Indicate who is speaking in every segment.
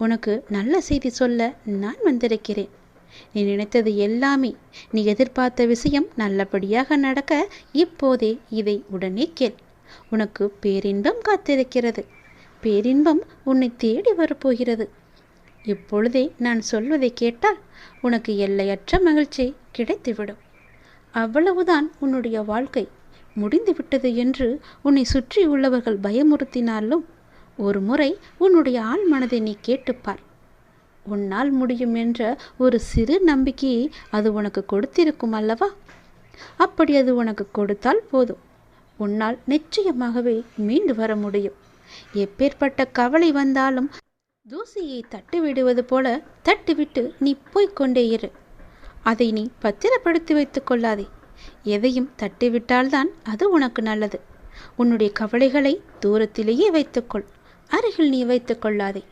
Speaker 1: உனக்கு நல்ல செய்தி சொல்ல நான் வந்திருக்கிறேன். நீ நினைத்தது எல்லாமே நீ எதிர்பார்த்த விஷயம் நல்லபடியாக நடக்க இப்போதே இதை உடனே கேள். உனக்கு பேரின்பம் காத்திருக்கிறது. பேரின்பம் உன்னை தேடி வரப்போகிறது. இப்பொழுதே நான் சொல்வதை கேட்டால் உனக்கு எல்லையற்ற மகிழ்ச்சி கிடைத்துவிடும். அவ்வளவுதான் உன்னுடைய வாழ்க்கை. முடிந்துவிட்டது என்று உன்னை சுற்றி உள்ளவர்கள் பயமுறுத்தினாலும் ஒரு முறை உன்னுடைய ஆள் மனதை நீ கேட்டுப்பார். உன்னால் முடியும் என்ற ஒரு சிறு நம்பிக்கையை அது உனக்கு கொடுத்திருக்கும் அல்லவா? அப்படி அது உனக்கு கொடுத்தால் போதும். உன்னால் நிச்சயமாகவே மீண்டு வர முடியும். எப்பேற்பட்ட கவலை வந்தாலும் தூசியை தட்டி விடுவது போல தட்டிவிட்டு நீ போய்க்கொண்டே இரு. அதை நீ பத்திரப்படுத்தி வைத்துக் கொள்ளாதே. எதையும் தட்டிவிட்டால்தான் அது உனக்கு நல்லது. உன்னுடைய கவலைகளை தூரத்திலேயே வைத்துக்கொள் அருகில் நீ வைத்துக் கொள்ளாதே.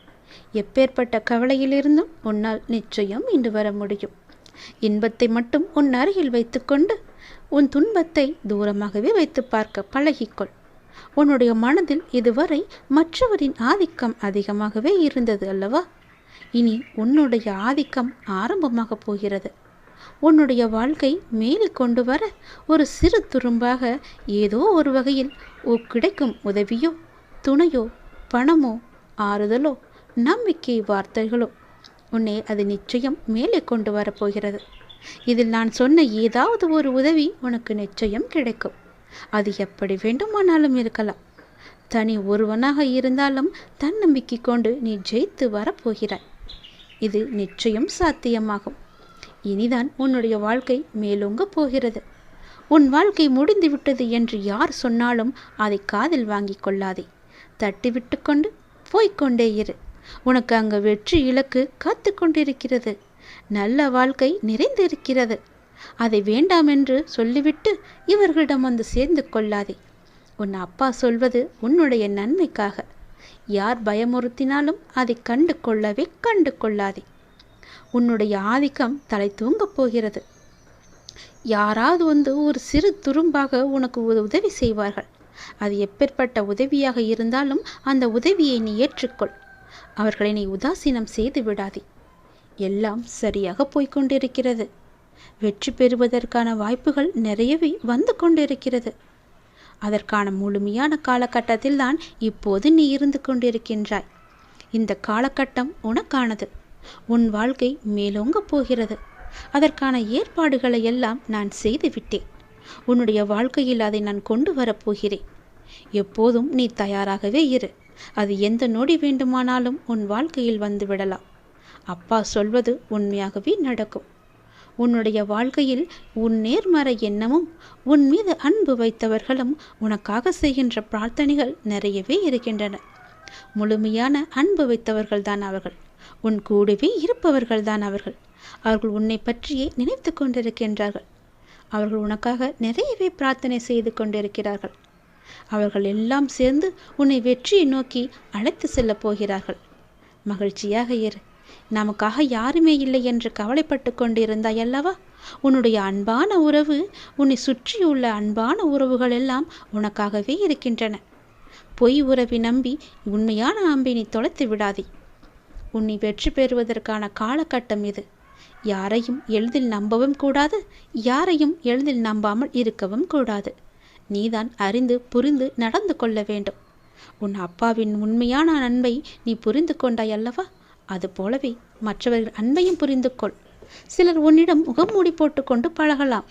Speaker 1: எப்பேற்பட்ட கவலையிலிருந்தும் உன்னால் நிச்சயம் மீண்டு வர முடியும். இன்பத்தை மட்டும் உன் அருகில் வைத்துக்கொண்டு உன் துன்பத்தை தூரமாகவே வைத்து பார்க்க பழகிக்கொள். உன்னுடைய மனதில் இதுவரை மற்றவரின் ஆதிக்கம் அதிகமாகவே இருந்தது அல்லவா? இனி உன்னுடைய ஆதிக்கம் ஆரம்பமாக போகிறது. உன்னுடைய வாழ்க்கை மேலே கொண்டு வர ஒரு சிறு துரும்பாக ஏதோ ஒரு வகையில் ஓ கிடைக்கும் உதவியோ துணையோ பணமோ ஆறுதலோ நம்பிக்கை வார்த்தைகளோ உன்னை அது நிச்சயம் மேலே கொண்டு வரப்போகிறது. இதில் நான் சொன்ன ஏதாவது ஒரு உதவி உனக்கு நிச்சயம் கிடைக்கும். அது எப்படி வேண்டுமானாலும் இருக்கலாம். தனி ஒருவனாக இருந்தாலும் தன்னம்பிக்கை கொண்டு நீ ஜெயித்து வரப்போகிறாய். இது நிச்சயம் சாத்தியமாகும். இனிதான் உன்னுடைய வாழ்க்கை மேலோங்க போகிறது. உன் வாழ்க்கை முடிந்து விட்டது என்று யார் சொன்னாலும் அதை காதில் வாங்கிக் கொள்ளாதே. தட்டிவிட்டு கொண்டு போய்க்கொண்டே இரு. உனக்கு அங்கு வெற்றி இலக்கு காத்து கொண்டிருக்கிறது நல்ல வாழ்க்கை நிறைந்திருக்கிறது. அதை வேண்டாம் என்று சொல்லிவிட்டு இவர்களிடம் வந்து சேர்ந்து கொள்ளாதே. உன் அப்பா சொல்வது உன்னுடைய நன்மைக்காக. யார் பயமுறுத்தினாலும் அதை கண்டு கொள்ளவே கண்டு கொள்ளாதே உன்னுடைய ஆதிக்கம் தலை தூங்கப் போகிறது. யாராவது வந்து ஒரு சிறு துரும்பாக உனக்கு உதவி செய்வார்கள். அது எப்பேற்பட்ட உதவியாக இருந்தாலும் அந்த உதவியை நீ ஏற்றுக்கொள். அவர்களை நீ உதாசீனம் செய்து விடாதே. எல்லாம் சரியாக போய்க்கொண்டிருக்கிறது. வெற்றி பெறுவதற்கான வாய்ப்புகள் நிறையவே வந்து கொண்டிருக்கிறது. அதற்கான முழுமையான காலகட்டத்தில் தான் இப்போது நீ இருந்து கொண்டிருக்கின்றாய். இந்த காலகட்டம் உனக்கானது. உன் வாழ்க்கை மேலோங்கப் போகிறது. அதற்கான ஏற்பாடுகளை எல்லாம் நான் செய்துவிட்டேன். உன்னுடைய வாழ்க்கையில் அதை நான் கொண்டு வரப்போகிறேன். எப்போதும் நீ தயாராகவே இரு. அது எந்த நொடி வேண்டுமானாலும் உன் வாழ்க்கையில் வந்து விடலாம். அப்பா சொல்வது உண்மையாகவே நடக்கும். உன்னுடைய வாழ்க்கையில் உன் நேர்மறை எண்ணமும் உன் மீது அன்பு வைத்தவர்களும் உனக்காக செய்கின்ற பிரார்த்தனைகள் நிறையவே இருக்கின்றன. முழுமையான அன்பு வைத்தவர்கள்தான் அவர்கள். உன் கூடவே இருப்பவர்கள்தான் அவர்கள். அவர்கள் உன்னை பற்றியே நினைத்து கொண்டிருக்கின்றார்கள். அவர்கள் உனக்காக நிறையவே பிரார்த்தனை செய்து கொண்டிருக்கிறார்கள். அவர்கள் எல்லாம் சேர்ந்து உன்னை வெற்றியை நோக்கி அழைத்து செல்லப் போகிறார்கள். மகிழ்ச்சியாக இரு. நமக்காக யாருமே இல்லை என்று கவலைப்பட்டு கொண்டிருந்தாய் அல்லவா? உன்னுடைய அன்பான உறவு உன்னை சுற்றியுள்ள அன்பான உறவுகள் எல்லாம் உனக்காகவே இருக்கின்றன. பொய் உறவை நம்பி உண்மையான அம்பினை தொலைத்து விடாதே. உன்னை வெற்றி பெறுவதற்கான காலகட்டம் இது. யாரையும் எளிதில் நம்பவும் கூடாது யாரையும் எளிதில் நம்பாமல் இருக்கவும் கூடாது. நீதான் அறிந்து புரிந்து நடந்து கொள்ள வேண்டும். உன் அப்பாவின் உண்மையான அன்பை நீ புரிந்து கொண்டாய் அல்லவா? அதுபோலவே மற்றவர்கள் அன்பையும் புரிந்து கொள். சிலர் உன்னிடம் முகமூடி போட்டுக்கொண்டு பழகலாம்.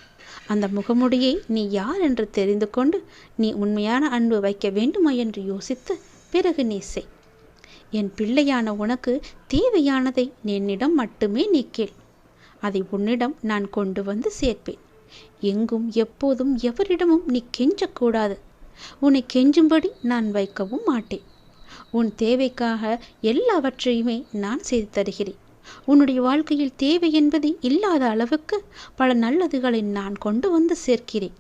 Speaker 1: அந்த முகமுடியை நீ யார் என்று தெரிந்து கொண்டு நீ உண்மையான அன்பு வைக்க வேண்டுமா என்று யோசித்து பிறகு நீ செய். என் பிள்ளையான உனக்கு தேவையானதை என்னிடம் மட்டுமே நீ கேள். அதை உன்னிடம் நான் கொண்டு வந்து சேர்ப்பேன். எங்கும் எப்போதும் எவரிடமும் நீ கெஞ்சக்கூடாது உன்னை கெஞ்சும்படி நான் வைக்கவும் மாட்டேன். உன் தேவைக்காக எல்லாவற்றையுமே நான் செய்து தருகிறேன். உன்னுடைய வாழ்க்கையில் தேவை என்பது இல்லாத அளவுக்கு பல நல்லதுகளை நான் கொண்டு வந்து சேர்க்கிறேன்.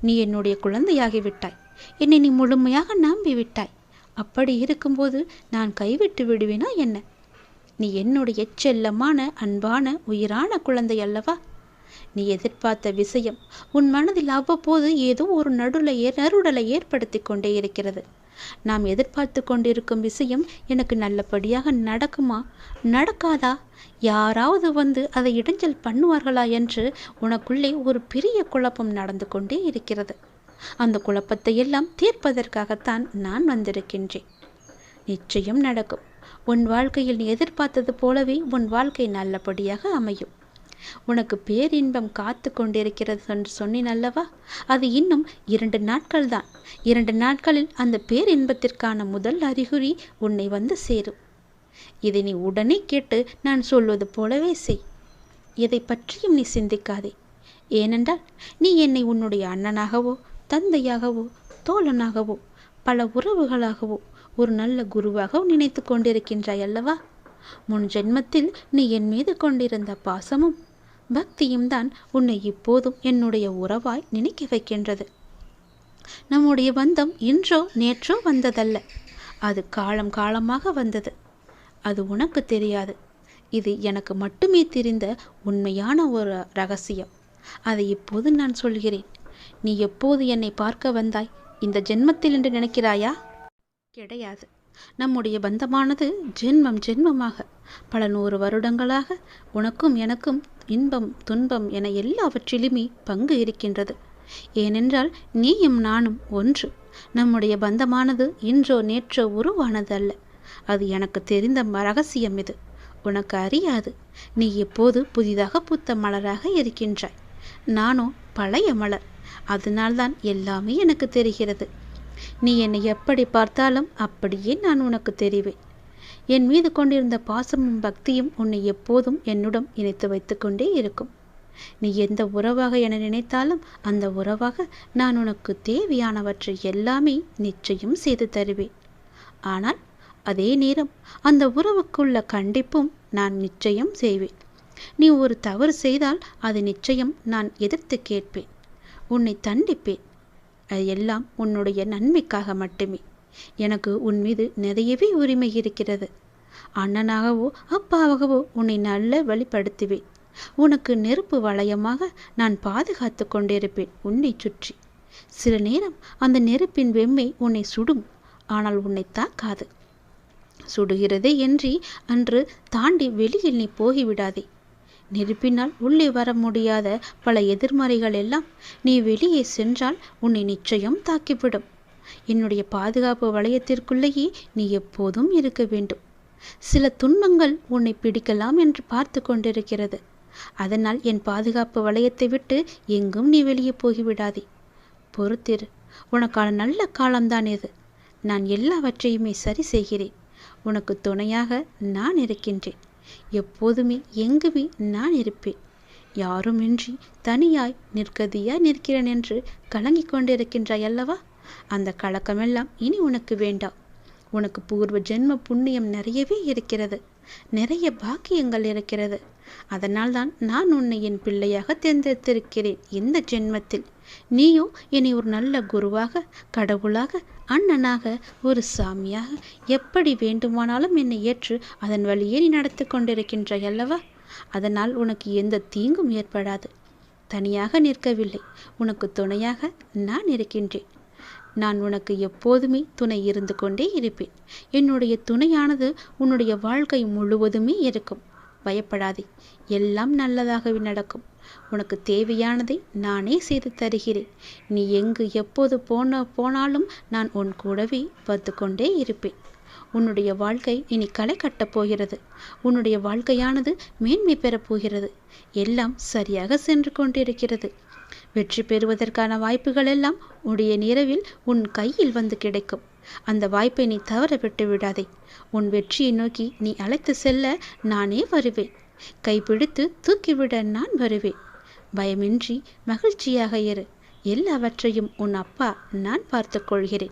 Speaker 1: நீ என்னுடைய குழந்தையாகிவிட்டாய் என்னை நீ முழுமையாக நம்பி விட்டாய் அப்படி இருக்கும்போது நான் கைவிட்டு விடுவேனா என்ன? நீ என்னுடைய செல்லமான அன்பான உயிரான குழந்தை அல்லவா? நீ எதிர்பார்த்த விஷயம் உன் மனதில் அவ்வப்போது ஏதோ ஒரு நடுலையே ஏ நறுடலை ஏற்படுத்தி கொண்டே இருக்கிறது. நாம் எதிர்பார்த்து கொண்டிருக்கும் விஷயம் எனக்கு நல்லபடியாக நடக்குமா? நடக்காதா? யாராவது வந்து அதை இடைஞ்சல் பண்ணுவார்களா என்று உனக்குள்ளே ஒரு பெரிய குழப்பம் நடந்து கொண்டே இருக்கிறது. அந்த குழப்பத்தை எல்லாம் தீர்ப்பதற்காகத்தான் நான் வந்திருக்கின்றேன். நிச்சயம் நடக்கும். உன் வாழ்க்கையில் நீ எதிர்பார்த்தது போலவே உன் வாழ்க்கை நல்லபடியாக அமையும். உனக்கு பேரின்பம் காத்து கொண்டிருக்கிறது என்று சொன்னேன் அல்லவா? அது இன்னும் இரண்டு நாட்கள் தான். இரண்டு நாட்களில் அந்த பேரின்பத்திற்கான முதல் அறிகுறி உன்னை வந்து சேரும். இதை நீ உடனே கேட்டு நான் சொல்வது போலவே செய். எதை பற்றியும் நீ சிந்திக்காதே. ஏனென்றால் நீ என்னை உன்னுடைய அண்ணனாகவோ தந்தையாகவோ தோழனாகவோ பல உறவுகளாகவோ ஒரு நல்ல குருவாக நினைத்து கொண்டிருக்கின்றாய் அல்லவா? முன் ஜென்மத்தில் நீ என் மீது கொண்டிருந்த பாசமும் பக்தியும் தான் உன்னை இப்போதும் என்னுடைய உறவாய் நினைக்க வைக்கின்றது. நம்முடைய பந்தம் இன்றோ நேற்றோ வந்ததல்ல. அது காலம் காலமாக வந்தது. அது உனக்கு தெரியாது. இது எனக்கு மட்டுமே தெரிந்த உண்மையான ஒரு ரகசியம். அதை இப்போது நான் சொல்கிறேன். நீ எப்போது என்னை பார்க்க வந்தாய்? இந்த ஜென்மத்தில் என்று நினைக்கிறாயா? கிடையாது. நம்முடைய பந்தமானது ஜென்மம் ஜென்மமாக பல நூறு வருடங்களாக உனக்கும் எனக்கும் இன்பம் துன்பம் என எல்லாவற்றிலுமே பங்கு இருக்கின்றது. ஏனென்றால் நீயும் நானும் ஒன்று. நம்முடைய பந்தமானது இன்றோ நேற்றோ உருவானது அல்ல அது எனக்கு தெரிந்த ரகசியம் இது. உனக்கு அறியாது. நீ எப்போது புதிதாக பூத்த மலராக இருக்கின்றாய்? நானோ பழைய மலர். அதனால்தான் எல்லாமே எனக்கு தெரிகிறது. நீ என்னை எப்படி பார்த்தாலும் அப்படியே நான் உனக்கு தெரிவேன். என் மீது கொண்டிருந்த பாசமும் பக்தியும் உன்னை எப்போதும் என்னுடன் இணைத்து வைத்துக்கொண்டே இருக்கும். நீ எந்த உறவாக என நினைத்தாலும் அந்த உறவாக நான் உனக்கு தேவையானவற்றை எல்லாமே நிச்சயம் செய்து தருவேன். ஆனால் அதே நேரம் அந்த உறவுக்குள்ள கண்டிப்பும் நான் நிச்சயம் செய்வேன். நீ ஒரு தவறு செய்தால் அது நிச்சயம் நான் எதிர்த்து கேட்பேன். உன்னை தண்டிப்பேன். அது எல்லாம் உன்னுடைய நன்மைக்காக மட்டுமே. எனக்கு உன் மீது நிறையவே உரிமை இருக்கிறது. அண்ணனாகவோ அப்பாவாகவோ உன்னை நல்ல வழிப்படுத்துவேன். உனக்கு நெருப்பு வளையமாக நான் பாதுகாத்து கொண்டிருப்பேன் உன்னை சுற்றி. சில நேரம் அந்த நெருப்பின் வெம்மை உன்னை சுடும் ஆனால் உன்னை தாக்காது. சுடுகிறதே என்று அன்று தாண்டி வெளியில் நீ போகிவிடாதே. நெருப்பினால் உள்ளே வர முடியாத பல எதிர்மறைகள் எல்லாம் நீ வெளியே சென்றால் உன்னை நிச்சயம் தாக்கிவிடும். என்னுடைய பாதுகாப்பு வளையத்திற்குள்ளேயே நீ எப்போதும் இருக்க வேண்டும். சில துன்பங்கள் உன்னை பிடிக்கலாம் என்று பார்த்து கொண்டிருக்கிறது. அதனால் என் பாதுகாப்பு வளையத்தை விட்டு எங்கும் நீ வெளியே போகிவிடாதே பொறுத்திரு உனக்கான நல்ல காலம்தான் இது. நான் எல்லாவற்றையுமே சரி செய்கிறேன். உனக்கு துணையாக நான் இருக்கின்றேன். எப்போதுமே எங்குமே நான் இருப்பேன். யாருமின்றி தனியாய் நிற்கதியாய் நிற்கிறேன் என்று கலங்கிக் கொண்டிருக்கின்றாய் அல்லவா? அந்த கலக்கமெல்லாம் இனி உனக்கு வேண்டாம் உனக்கு பூர்வ ஜென்ம புண்ணியம் நிறையவே இருக்கிறது. நிறைய பாக்கியங்கள் இருக்கிறது. அதனால்தான் நான் உன்னை என் பிள்ளையாக தேர்ந்தெடுத்திருக்கிறேன் இந்த ஜென்மத்தில். நீயோ என்னை ஒரு நல்ல குருவாக கடவுளாக அண்ணனாக ஒரு சாமியாக எப்படி வேண்டுமானாலும் என்னை ஏற்று அதன் வழியே நீ நடத்தி கொண்டிருக்கின்றாய் அல்லவா? அதனால் உனக்கு எந்த தீங்கும் ஏற்படாது. தனியாக நிற்கவில்லை. உனக்கு துணையாக நான் இருக்கின்றேன். நான் உனக்கு எப்போதுமே துணை இருந்து கொண்டே இருப்பேன். என்னுடைய துணையானது உன்னுடைய வாழ்க்கை முழுவதுமே இருக்கும். பயப்படாதே. எல்லாம் நல்லதாகவே நடக்கும். உனக்கு தேவையானதை நானே செய்து தருகிறேன். நீ எங்கு எப்போது போன போனாலும் நான் உன் கூடவே வந்து கொண்டே இருப்பேன். உன்னுடைய வாழ்க்கை இனி களை கட்டப் போகிறது. உன்னுடைய வாழ்க்கையானது மேன்மை பெறப் போகிறது. எல்லாம் சரியாக சென்று கொண்டிருக்கிறது. வெற்றி பெறுவதற்கான வாய்ப்புகள் எல்லாம் உடைய நிறவில் உன் கையில் வந்து கிடைக்கும். அந்த வாய்ப்பை நீ தவற விட்டு விடாதே. உன் வெற்றியை நோக்கி நீ அழைத்து செல்ல நானே வருவேன். கைப்பிடித்து தூக்கிவிட நான் வருவேன். பயமின்றி மகிழ்ச்சியாக இரு. எல்லாவற்றையும் உன் அப்பா நான் பார்த்து கொள்கிறேன்.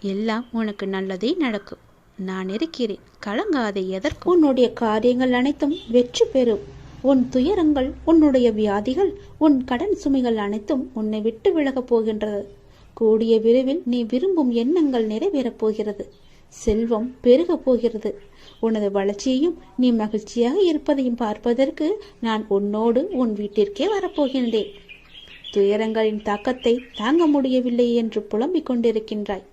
Speaker 1: எல்லாம் உனக்கு நல்லதே நடக்கும். நான் இருக்கிறேன். கலங்காதே எதற்கு? உன்னுடைய காரியங்கள் அனைத்தும் வெற்றி பெறும். உன் துயரங்கள் உன்னுடைய வியாதிகள் உன் கடன் சுமைகள் அனைத்தும் உன்னை விட்டு விலகப் போகின்றது. கூடிய விரைவில் நீ விரும்பும் எண்ணங்கள் நிறைவேறப் போகிறது. செல்வம் பெருகப் போகிறது. உனது வளர்ச்சியையும் நீ மகிழ்ச்சியாக இருப்பதையும் பார்ப்பதற்கு நான் உன்னோடு உன் வீட்டிற்கே வரப்போகின்றேன். துயரங்களின் தாக்கத்தை தாங்க முடியவில்லை என்று புலம்பிக் கொண்டிருக்கின்றாய்.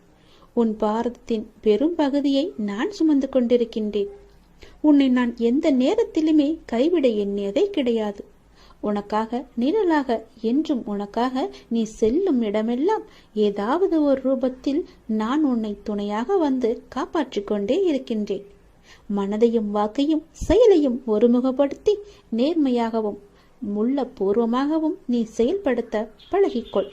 Speaker 1: உன் பாரதத்தின் பெரும் பகுதியை நான் சுமந்து கொண்டிருக்கின்றேன். உன்னை நான் எந்த நேரத்திலுமே கைவிட எண்ணியதே கிடையாது. உனக்காக நிழலாக என்றும் உனக்காக நீ செல்லும் இடமெல்லாம் ஏதாவது ஒரு ரூபத்தில் நான் உன்னை துணையாக வந்து காப்பாற்றிக் கொண்டே இருக்கின்றேன். மனதையும் வாக்கையும் செயலையும் ஒருமுகப்படுத்தி நேர்மையாகவும் முள்ள பூர்வமாகவும் நீ செயல்படுத்த பழகிக்கொள்.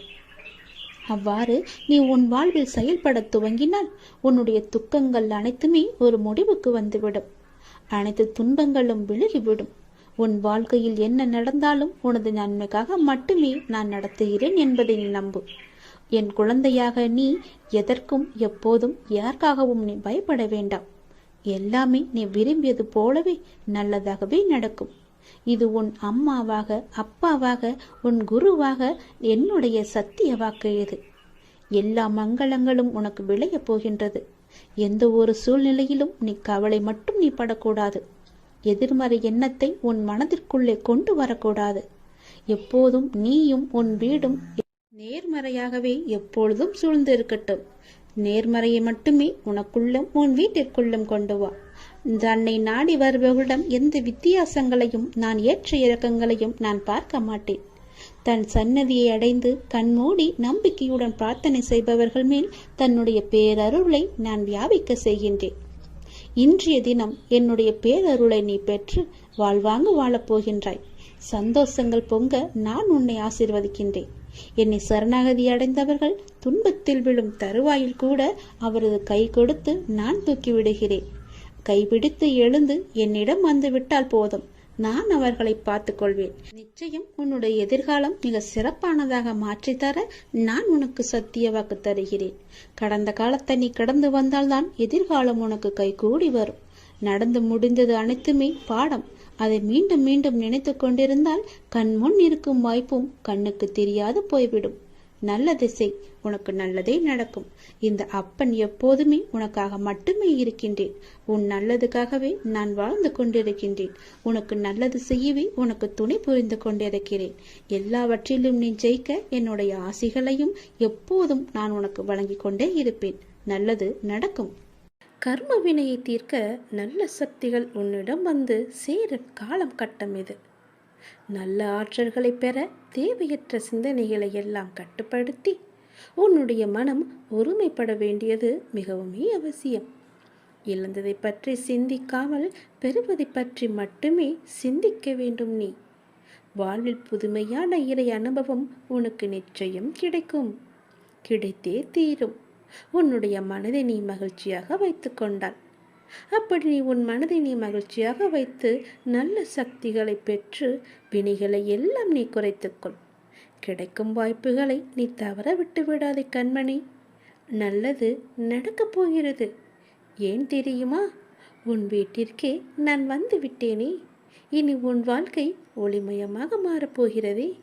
Speaker 1: அவ்வாறு நீ உன் வாழ்வில் செயல்பட துவங்கினால் உன்னுடைய துக்கங்கள் அனைத்துமே ஒரு முடிவுக்கு வந்துவிடும். அனைத்து துன்பங்களும் விலகிவிடும். உன் வாழ்க்கையில் என்ன நடந்தாலும் உனது நன்மைக்காக மட்டுமே நான் நடத்துகிறேன் என்பதை நீ நம்பு. என் குழந்தையாக நீ எதற்கும் எப்போதும் யாருக்காகவும் நீ பயப்பட வேண்டாம். எல்லாமே நீ விரும்பியது போலவே நல்லதாகவே நடக்கும். இது உன் அம்மாவாக அப்பாவாக உன் குருவாக என்னுடைய சத்திய வாக்கு இது. எல்லா மங்களங்களும் உனக்கு விளையப் போகின்றது. எந்த ஒரு சூழ்நிலையிலும் நீ கவலை மட்டும் நீ படக்கூடாது. எதிர்மறை எண்ணத்தை உன் மனதிற்குள்ளே கொண்டு வரக்கூடாது. எப்போதும் நீயும் உன் வீடும் நேர்மறையாகவே எப்பொழுதும் சூழ்ந்து இருக்கட்டும் நேர்மறையை மட்டுமே உனக்குள்ளும் உன் வீட்டிற்குள்ளும் கொண்டு வா. தன்னை நாடி வருபவர்களிடம் எந்த வித்தியாசங்களையும் நான் ஏற்ற இறக்கங்களையும் நான் பார்க்க மாட்டேன். தன் சன்னதியை அடைந்து கண்மூடி நம்பிக்கையுடன் பிரார்த்தனை செய்பவர்கள் மேல் தன்னுடைய பேரருளை நான் வியாபிக்க செய்கின்றேன். இன்றைய தினம் என்னுடைய பேரருளை நீ பெற்று வாழ்வாங்கு வாழப்போகின்றாய் சந்தோஷங்கள் பொங்க நான் உன்னை ஆசிர்வதிக்கின்றேன். என்னை சரணாகதி அடைந்தவர்கள் துன்பத்தில் விழும் தருவாயில் கூட அவரது கை கொடுத்து நான் தூக்கி விடுகிறேன். கைபிடித்து எழுந்து என்னிடம் வந்து விட்டால் போதும். நான் அவர்களை பார்த்துக் கொள்வேன். நிச்சயம் உன்னுடைய எதிர்காலம் மிக சிறப்பானதாக மாற்றித்தர நான் உனக்கு சத்திய வாக்கு தருகிறேன். கடந்த காலத்தை நீ கடந்து வந்தால்தான் எதிர்காலம் உனக்கு கைகூடி வரும். நடந்து முடிந்தது அனைத்துமே பாடம். அதை மீண்டும் மீண்டும் நினைத்து கொண்டிருந்தால் கண் முன் இருக்கும் வாய்ப்பும் கண்ணுக்கு தெரியாது போய்விடும். நல்ல திசை உனக்கு நல்லதே நடக்கும். இந்த அப்பன் எப்போதுமே உனக்காக மட்டுமே இருக்கின்றேன். உன் நல்லதுக்காகவே நான் வாழ்ந்து கொண்டிருக்கின்றேன். உனக்கு நல்லது செய்யவே உனக்கு துணை புரிந்து கொண்டிருக்கிறேன். எல்லாவற்றிலும் நீ ஜெயிக்க என்னுடைய ஆசைகளையும் எப்போதும் நான் உனக்கு வழங்கிக் கொண்டே இருப்பேன். நல்லது நடக்கும். கர்ம வினையை தீர்க்க நல்ல சக்திகள் உன்னிடம் வந்து சேர காலம் கட்டம் இது. நல்ல ஆற்றல்களை பெற தேவையற்ற சிந்தனைகளை எல்லாம் கட்டுப்படுத்தி உன்னுடைய மனம் ஒருமைப்பட வேண்டியது மிகவுமே அவசியம். இழந்ததை பற்றி சிந்திக்காமல் பெறுவதை பற்றி மட்டுமே சிந்திக்க வேண்டும் நீ. வாழ்வில் புதுமையான இறை அனுபவம் உனக்கு நிச்சயம் கிடைக்கும். கிடைத்தே தீரும். உன்னுடைய மனதை நீ மகிழ்ச்சியாக வைத்து கொண்டாள். அப்படி நீ உன் மனதை நீ மகிழ்ச்சியாக வைத்து நல்ல சக்திகளை பெற்று வினைகளை எல்லாம் நீ குறைத்துக்கொள் கிடைக்கும் வாய்ப்புகளை நீ தவற விட்டு விடாதே கண்மணி. நல்லது நடக்கப் போகிறது. ஏன் தெரியுமா? உன் வீட்டிற்கே நான் வந்து விட்டேனே. இனி உன் வாழ்க்கை ஒளிமயமாக மாறப்போகிறதே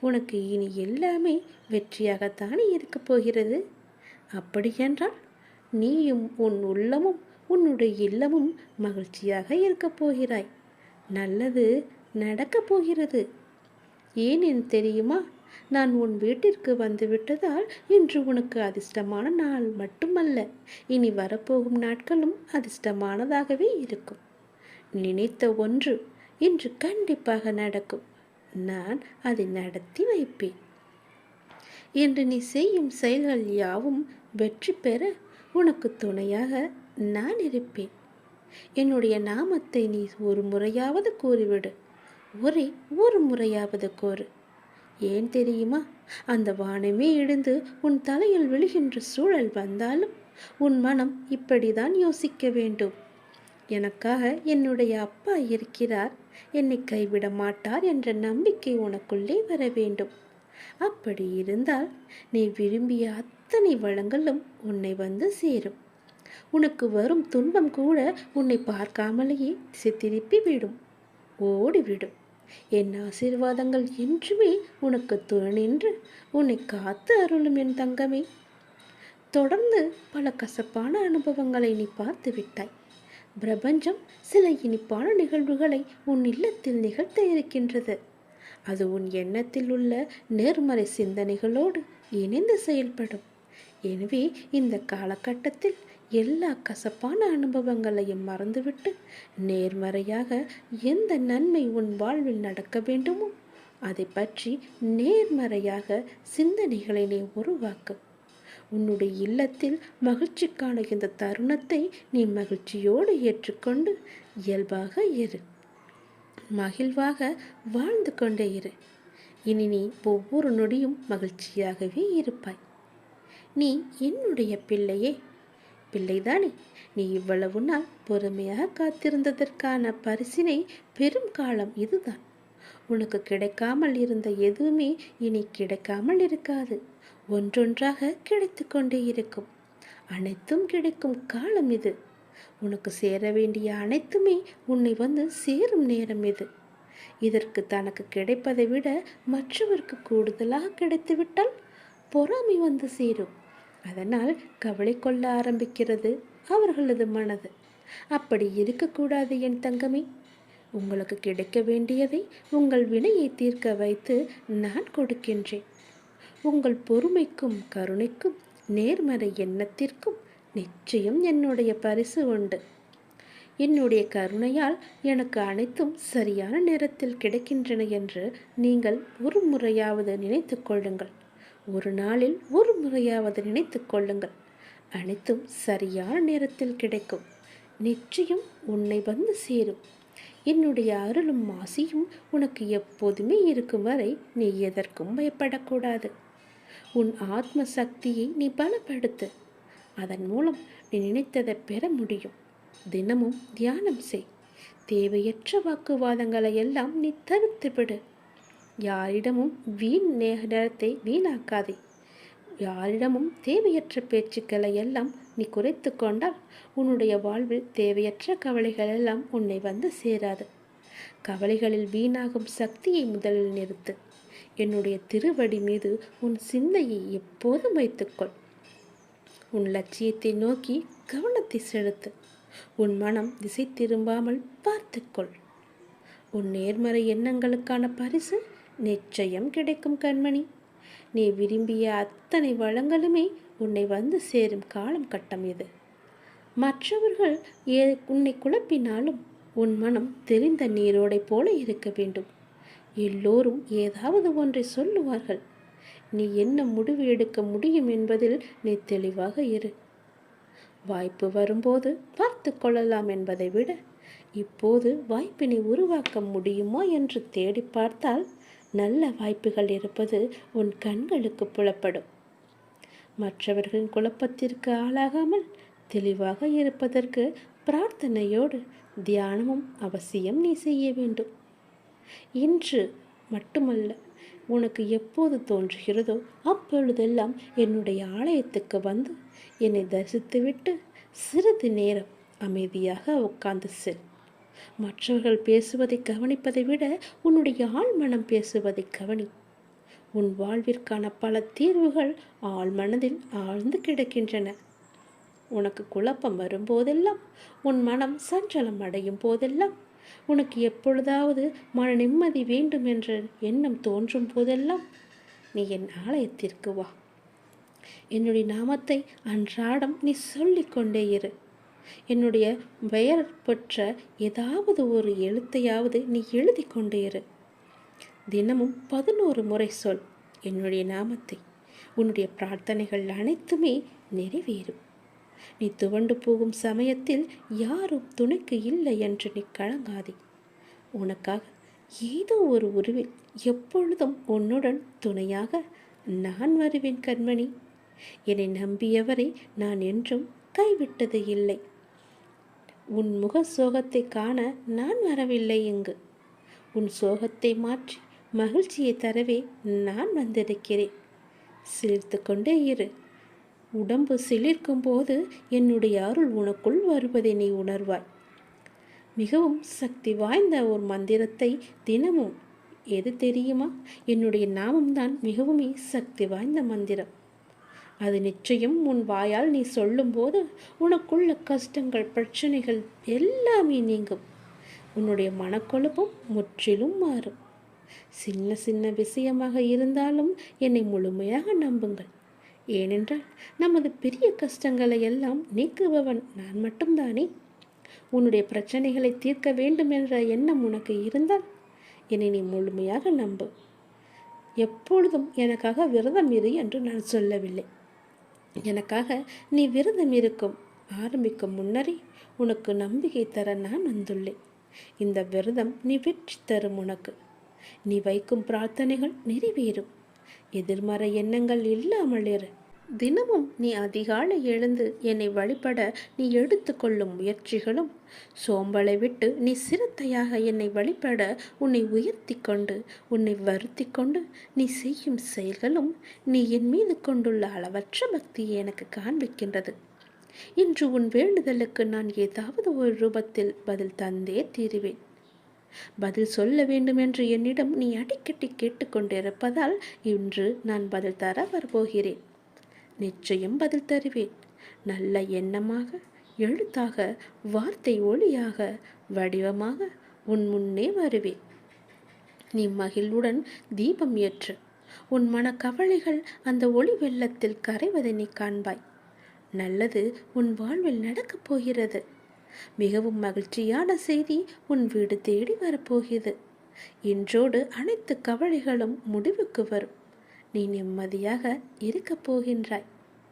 Speaker 1: உனக்கு இனி எல்லாமே வெற்றியாகத்தானே இருக்கப் போகிறது? அப்படியென்றால் நீயும் உன் உள்ளமும் உன்னுடைய இல்லமும் மகிழ்ச்சியாக இருக்கப் போகிறாய். நல்லது நடக்கப் போகிறது. ஏன் என் தெரியுமா? நான் உன் வீட்டிற்கு வந்து விட்டதால் இன்று உனக்கு அதிர்ஷ்டமான நாள் மட்டுமல்ல. இனி வரப்போகும் நாட்களும் அதிர்ஷ்டமானதாகவே இருக்கும். நினைத்த ஒன்று இன்று கண்டிப்பாக நடக்கும். நான் அதை நடத்தி வைப்பேன். என்று நீ செய்யும் செயல்கள் யாவும் வெற்றி பெற உனக்கு துணையாக நான் இருப்பேன். என்னுடைய நாமத்தை நீ ஒரு முறையாவது கூறிவிடு. ஒரே ஒரு முறையாவது கூறு. ஏன் தெரியுமா? அந்த வானமே இடிந்து உன் தலையில் விழுகின்ற சூழல் வந்தாலும் உன் மனம் இப்படிதான் யோசிக்க வேண்டும். எனக்காக என்னுடைய அப்பா இருக்கிறார். என்னை கைவிட மாட்டார் என்ற நம்பிக்கை உனக்குள்ளே வர வேண்டும். அப்படி இருந்தால் நீ விரும்பிய அத்தனை வளங்களும் உன்னை வந்து சேரும். உனக்கு வரும் துன்பம் கூட உன்னை பார்க்காமலேயே திருப்பி விடும் ஓடிவிடும் என் ஆசீர்வாதங்கள் என்றுமே உனக்கு துணின்று உன்னை காத்து அருளும் என் தங்கமே. தொடர்ந்து பல கசப்பான அனுபவங்களை நீ பார்த்து விட்டாய். பிரபஞ்சம் சில இனிப்பான நிகழ்வுகளை உன் இல்லத்தில் நிகழ்த்த இருக்கின்றது. அது உன் எண்ணத்தில் உள்ள நேர்மறை சிந்தனைகளோடு இணைந்து செயல்படும்.
Speaker 2: எனவே இந்த காலகட்டத்தில் எல்லா கசப்பான அனுபவங்களையும் மறந்துவிட்டு நேர்மறையாக எந்த நன்மை உன் வாழ்வில் நடக்க வேண்டுமோ அதை பற்றி நேர்மறையாக சிந்தனைகளை நீ உருவாக்கு. உன்னுடைய இல்லத்தில் மகிழ்ச்சிக்கான இந்த தருணத்தை நீ மகிழ்ச்சியோடு ஏற்றுக்கொண்டு இயல்பாக இரு. மகிழ்வாக வாழ்ந்து கொண்டே இரு. இனி நீ ஒவ்வொரு நொடியும் மகிழ்ச்சியாகவே இருப்பாய். நீ என்னுடைய பிள்ளையே. பிள்ளைதானே. நீ இவ்வளவு நாள் பொறுமையாக காத்திருந்ததற்கான பரிசினை பெரும் காலம் இதுதான். உனக்கு கிடைக்காமல் இருந்த எதுவுமே இனி கிடைக்காமல் இருக்காது. ஒன்றொன்றாக கிடைத்து கொண்டே இருக்கும். அனைத்தும் கிடைக்கும் காலம் இது. உனக்கு சேர வேண்டிய அனைத்துமே உன்னை வந்து சேரும் நேரம் இது. இதற்கு தனக்கு கிடைப்பதை விட மற்றவருக்கு கூடுதலாக கிடைத்துவிட்டால் பொறாமை வந்து சேரும். அதனால் கவலை கொள்ள ஆரம்பிக்கிறது அவர்களது மனது. அப்படி இருக்கக்கூடாது என் தங்கமே. உங்களுக்கு கிடைக்க வேண்டியதை உங்கள் வினையை தீர்க்க வைத்து நான் கொடுக்கின்றேன். உங்கள் பொறுமைக்கும் கருணைக்கும் நேர்மறை எண்ணத்திற்கும் நிச்சயம் என்னுடைய பரிசு உண்டு. என்னுடைய கருணையால் எனக்கு அனைத்தும் சரியான நேரத்தில் கிடைக்கின்றன என்று நீங்கள் ஒரு முறையாவது நினைத்து கொள்ளுங்கள். ஒரு நாளில் ஒரு முறையாவது நினைத்து கொள்ளுங்கள். அனைத்தும் சரியான நேரத்தில் கிடைக்கும். நிச்சயம் உன்னை வந்து சேரும். என்னுடைய அருளும் மாசியும் உனக்கு எப்போதுமே இருக்கும் வரை நீ எதற்கும் பயப்படக்கூடாது. உன் ஆத்ம சக்தியை நீ பலப்படுத்து. அதன் மூலம் நீ நினைத்ததை பெற முடியும். தினமும் தியானம் செய். தேவையற்ற வாக்குவாதங்களை எல்லாம் நீ தவிர்த்து விடு. யாரிடமும் வீண் நேரத்தை வீணாக்காதே. யாரிடமும் தேவையற்ற பேச்சுக்களை எல்லாம் நீ குறைத்து கொண்டால் உன்னுடைய வாழ்வில் தேவையற்ற கவலைகள் எல்லாம் உன்னை வந்து சேராது. கவலைகளில் வீணாகும் சக்தியை முதலில் நிறுத்து. என்னுடைய திருவடி மீது உன் சிந்தையை எப்போதும் வைத்துக்கொள். உன் லட்சியத்தை நோக்கி கவனத்தை செலுத்து. உன் மனம் திசை திரும்பாமல் பார்த்துக்கொள். உன் நேர்மறை எண்ணங்களுக்கான பரிசு நிச்சயம் கிடைக்கும் கண்மணி. நீ விரும்பிய அத்தனை வளங்களுமே உன்னை வந்து சேரும் காலம் கட்டம் இது. மற்றவர்கள் ஏ உன்னை குழப்பினாலும் உன் மனம் தெரிந்த நீரோடை போல இருக்க வேண்டும். எல்லோரும் ஏதாவது ஒன்றை சொல்லுவார்கள். நீ என்ன முடிவு எடுக்க முடியும் என்பதில் நீ தெளிவாக இரு. வாய்ப்பு வரும்போது பார்த்து கொள்ளலாம் என்பதை விட இப்போது வாய்ப்பினை உருவாக்க முடியுமா என்று தேடி பார்த்தால் நல்ல வாய்ப்புகள் இருப்பது உன் கண்களுக்கு புலப்படும். மற்றவர்களின் குழப்பத்திற்கு ஆளாகாமல் தெளிவாக இருப்பதற்கு பிரார்த்தனையோடு தியானமும் அவசியம் நீ செய்ய வேண்டும். இன்று மட்டுமல்ல உனக்கு எப்போது தோன்றுகிறதோ அப்பொழுதெல்லாம் என்னுடைய ஆலயத்துக்கு வந்து என்னை தரிசித்துவிட்டு சிறிது நேரம் அமைதியாக உட்கார்ந்து செல். மற்றவர்கள் பேசுவதை கவனிப்பதை விட உன்னுடைய ஆழ்மனம் பேசுவதை கவனி. உன் வாழ்விற்கான பல தீர்வுகள் ஆழ்மனதில் ஆழ்ந்து கிடக்கின்றன. உனக்கு குழப்பம் வரும்போதெல்லாம் உன் மனம் சஞ்சலம் அடையும் போதெல்லாம் உனக்கு எப்பொழுதாவது மன நிம்மதி வேண்டும் என்ற எண்ணம் தோன்றும் போதெல்லாம் நீ என் ஆலயத்திற்கு வா. என்னுடைய நாமத்தை அன்றாடம் நீ சொல்லிக்கொண்டே இரு. என்னுடைய பெயர் பெற்ற ஏதாவது ஒரு எழுத்தையாவது நீ எழுதி கொண்டே இரு. தினமும் பதினோரு முறை சொல் என்னுடைய நாமத்தை. உன்னுடைய பிரார்த்தனைகள் அனைத்துமே நிறைவேறும். நீ துவண்டு போகும் சமயத்தில் யாரும் துணைக்கு இல்லை என்று நீ கலங்காதே. உனக்காக ஏதோ ஒரு உருவில் எப்பொழுதும் உன்னுடன் துணையாக நான் வருவேன் கண்மணி. என்னை நம்பியவரை நான் என்றும் கைவிட்டது இல்லை. உன் முக சோகத்தை காண நான் வரவில்லை இங்கு. உன் சோகத்தை மாற்றி மகிழ்ச்சியை தரவே நான் வந்திருக்கிறேன். சிரித்து கொண்டே இரு. உடம்பு சிலிர்க்கும் போது என்னுடைய அருள் உனக்குள் வருவதை நீ உணர்வாய். மிகவும் சக்தி வாய்ந்த ஒரு மந்திரத்தை தினமும் எது தெரியுமா? என்னுடைய நாமம்தான் மிகவும் சக்தி வாய்ந்த மந்திரம். அது நிச்சயம் உன் வாயால் நீ சொல்லும்போது உனக்குள்ள கஷ்டங்கள் பிரச்சனைகள் எல்லாமே நீங்கும். உன்னுடைய மனக்குழப்பம் முற்றிலும் மாறும். சின்ன சின்ன விஷயமாக இருந்தாலும் என்னை முழுமையாக நம்புங்கள். ஏனென்றால் நமது பெரிய கஷ்டங்களை எல்லாம் நீக்குபவன் நான் மட்டும்தானே? உன்னுடைய பிரச்சனைகளை தீர்க்க வேண்டும் என்ற எண்ணம் உனக்கு இருந்தால் என்னை நீ முழுமையாக நம்பு. எப்பொழுதும் எனக்காக விரதம் இரு என்று நான் சொல்லவில்லை. எனக்காக நீ விரதம் இருக்கும். ஆரம்பிக்கும் முன்னரே உனக்கு நம்பிக்கை தர நான் வந்துள்ளேன். இந்த விரதம் நீ வெற்றி தரும் உனக்கு. நீ வைக்கும் பிரார்த்தனைகள் நிறைவேறும். எதிர்மறை எண்ணங்கள் இல்லாமல் இரு. தினமும் நீ அதிகாலை எழுந்து என்னை வழிபட நீ எடுத்துக்கொள்ளும் முயற்சிகளும். சோம்பலை விட்டு நீ சிரத்தையாக என்னை வழிபட உன்னை உயர்த்தி கொண்டு உன்னை வருத்தி கொண்டு நீ செய்யும் செயல்களும் நீ என் மீது கொண்டுள்ள அளவற்ற பக்தியை எனக்கு காண்பிக்கின்றது. இன்று உன் வேண்டுதலுக்கு நான் ஏதாவது ஒரு ரூபத்தில் பதில் தந்தே தீருவேன். பதில் சொல்ல வேண்டும் என்று என்னிடம் நீ அடிக்கடி கேட்டுக்கொண்டிருப்பதால் இன்று நான் பதில் தர வரப்போகிறேன். நிச்சயம் பதில் தருவேன். நல்ல எண்ணமாக எழுத்தாக வார்த்தை ஒளியாக வடிவமாக உன் முன்னே வருவேன். நீ மகிழ்வுடன் தீபம் ஏற்று உன் மனக்கவலைகள் அந்த ஒளி வெள்ளத்தில் கரைவதை நீ காண்பாய். நல்லது உன் வாழ்வில் நடக்கப் போகிறது. மிகவும் மகிழ்ச்சியான செய்தி உன் வீடு தேடி வரப்போகிறது. இன்றோடு அனைத்து கவலைகளும் முடிவுக்கு வரும். நீ நிம்மதியாக இருக்கப் போகின்றாய்.